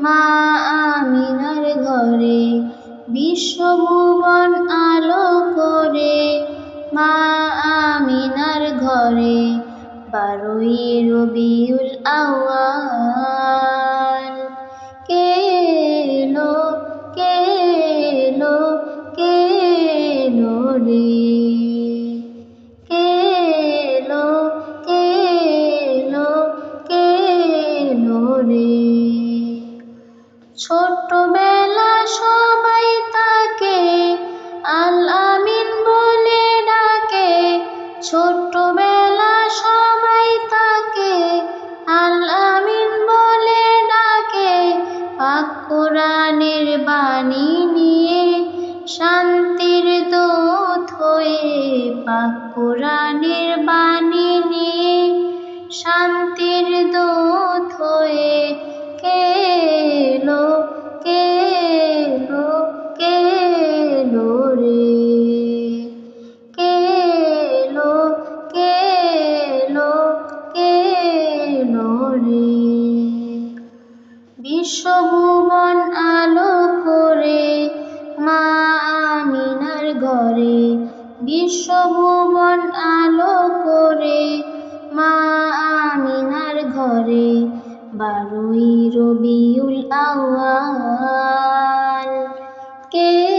মা আমিনার ঘরে বিশ্বভুবন আলো করে। মা আমিনার ঘরে বারোই রবিউল আওয়া ছোট্টবেলা সবাই তাকে আল আমিন বলে ডাকে। ছোট্টবেলা সবাই তাকে আল আমিন বলে ডাকে। পাক বাণী নিয়ে শান্তির দূত হয়ে পাক কোরআনের বাণী নিয়ে শান্তির দূত হয়ে বিশ্বভুবন আলো করে, মা আমিনার ঘরে। বিশ্বভুবন আলো করে, মা আমিনার ঘরে। বারোই রবিউল আওয়াল কে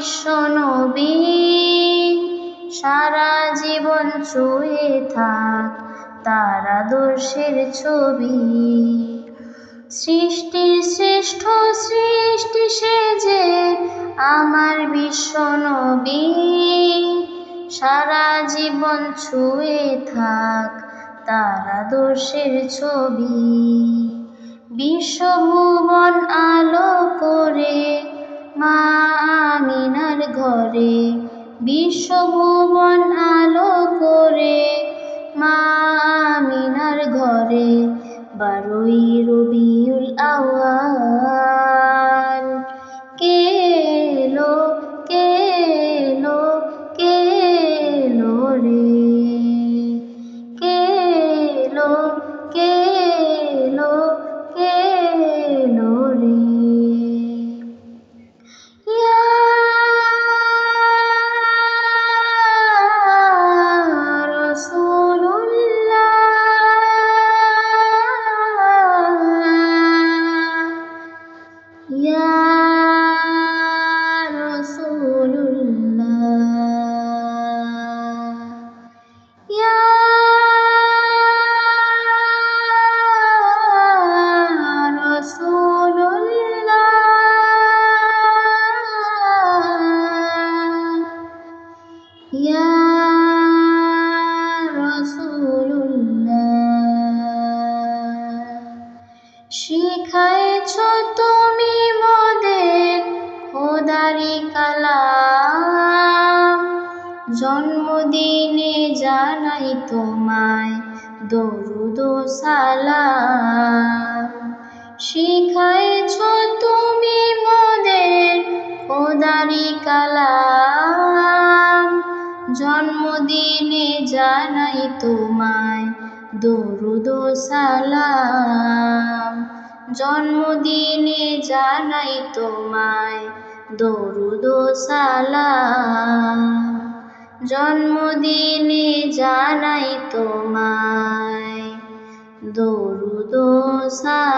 বিশ্ব নবী, সারা জীবন ছুঁয়ে থাক তার আদর্শের ছবি। সৃষ্টির শ্রেষ্ঠ সৃষ্টি সেজে আমার বিশ্ব নবী, সারা জীবন ছুঁয়ে থাক তার আদর্শের ছবি। বিশ্বভুবন আলো বিশ্বভুবন জন্মদিনে জানাই তোমায় দরুদ সালাম। শিখাইছ তুমি মোদের খোদারি কালাম। জন্মদিনে জানাই তোমায় দরুদ সালাম। জন্মদিনে জানাই তোমায় দরুদ সালাম। জন্মদিনে জানাই তোমায়। দরুদ সালাম